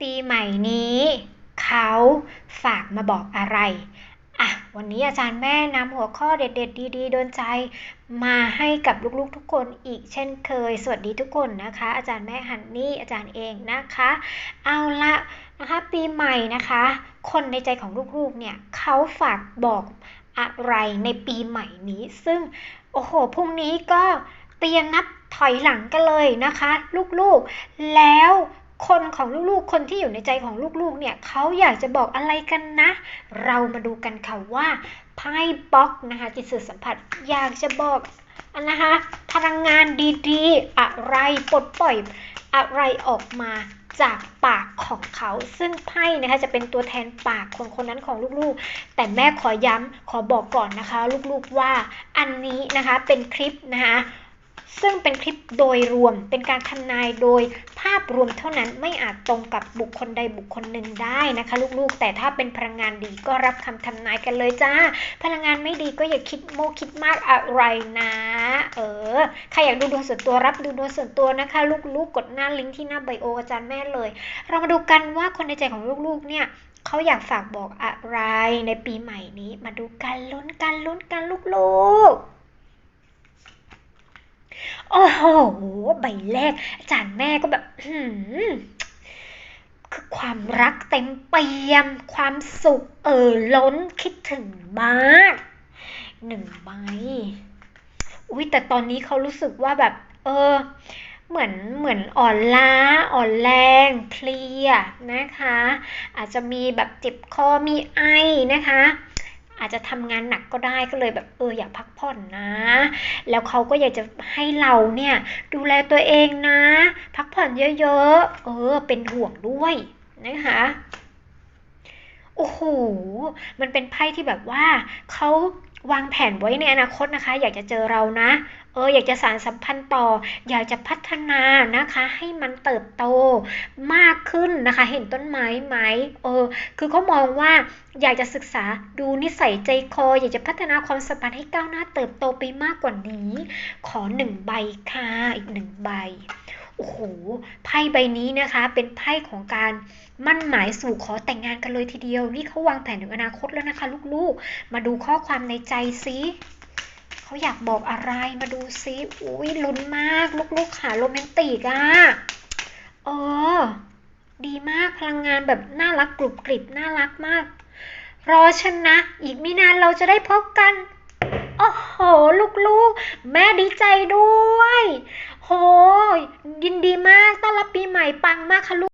ปีใหม่นี้ เขาฝากมาบอกอะไรอะวันนี้อาจารย์แม่นำหัวข้อเด็ด ๆ ดีๆโดนใจ มาให้กับลูกๆทุกคนอีกเช่นเคย สวัสดีทุกคนนะคะ อาจารย์แม่ฮันนี่อาจารย์เองนะคะ เอาละนะคะปีใหม่นะคะ คนในใจของลูกๆเนี่ยเขาฝากบอกอะไรในปีใหม่นี้ ซึ่งโอ้โหพรุ่งนี้ก็เตรียมนับถอยหลังกันเลยนะคะ ลูกๆ แล้ว คนของลูกๆ คนที่อยู่ในใจของลูกๆ เนี่ยเขาอยากจะบอกอะไรกันนะ เรามาดูกันค่ะว่าไพ่บล็อกนะคะจิตสื่อสัมผัสอยากจะบอกนะคะพลังงานดีๆ อะไรปลดปล่อยอะไรออกมาจากปากของเขา ซึ่งไพ่นะคะจะเป็นตัวแทนปากคนคนนั้นของลูกๆ แต่แม่ขอย้ำขอบอกก่อนนะคะ ลูกๆว่าอันนี้นะคะเป็นคลิปนะคะซึ่งเป็นคลิปโดยรวมเป็นการทำนายโดยาพรวมเท่านั้นไม่อาจตรงกับบุคคลใดบุคคลหนึ่งได้นะคะ ลูกๆ แต่ถ้าเป็นพลังงานดีก็รับคำทำนายกันเลยจ้า พลังงานไม่ดีก็อย่าคิดโมคิดมากอะไรนะ เออ ใครอยากดูดวงส่วนตัวรับดูดวงส่วนตัวนะคะ ลูกๆ กดหน้าลิงก์ที่หน้าไบโออาจารย์แม่เลย เรามาดูกันว่าคนในใจของลูกๆ เนี่ยเขาอยากฝากบอกอะไรในปีใหม่นี้ มาดูกันลุ้นกันลุ้นกันลูกๆ โอ้โห ใบแรก อาจารย์แม่ก็แบบหืมคือความรักเต็มเปี่ยม ความสุขเอ่อล้นคิดถึงมากหนึ่งใบอุ้ยแต่ตอนนี้เขารู้สึกว่าแบบ เออ เหมือนเหมือนอ่อนล้า อ่อนแรงเพลียนะคะ อาจจะมีแบบเจ็บคอมีไอนะคะ อาจจะทำงานหนักก็ได้ก็เลยแบบเอออยากพักผ่อนนะ แล้วเขาก็อยากจะให้เราเนี่ยดูแลตัวเองนะ พักผ่อนเยอะๆเออเป็นห่วงด้วยนะคะโอ้โห มันเป็นไพ่ที่แบบว่าเขา วางแผนไว้ในอนาคตนะคะ อยากจะเจอเรานะ เออ อยากจะสานสัมพันธ์ต่อ อยากจะพัฒนานะคะ ให้มันเติบโตมากขึ้นนะคะ เห็นต้นไม้ไหมเออ คือเขามองว่าอยากจะศึกษาดูนิสัยใจคอ อยากจะพัฒนาความสัมพันธ์ให้ก้าวหน้าเติบโตไปมากกว่านี้ ขอหนึ่งใบค่ะ อีกหนึ่งใบ โอ้โหไพ่ใบนี้นะคะ เป็นไพ่ของการมั่นหมายสู่ขอแต่งงานกันเลยทีเดียว นี่เขาวางแผนถึงอนาคตแล้วนะคะ ลูกๆ มาดูข้อความในใจซิเขาอยากบอกอะไรมาดูซิอุ้ยลุ้นมากลูกๆค่ะโรแมนติกอะเออดีมากพลังงานแบบน่ารักกรุบกริบน่ารักมาก รอฉันนะ อีกไม่นานเราจะได้พบกันโอ้โห ลูกๆ แม่ดีใจด้วย โห ยินดีมาก ต้อนรับปีใหม่ปังมากค่ะลูก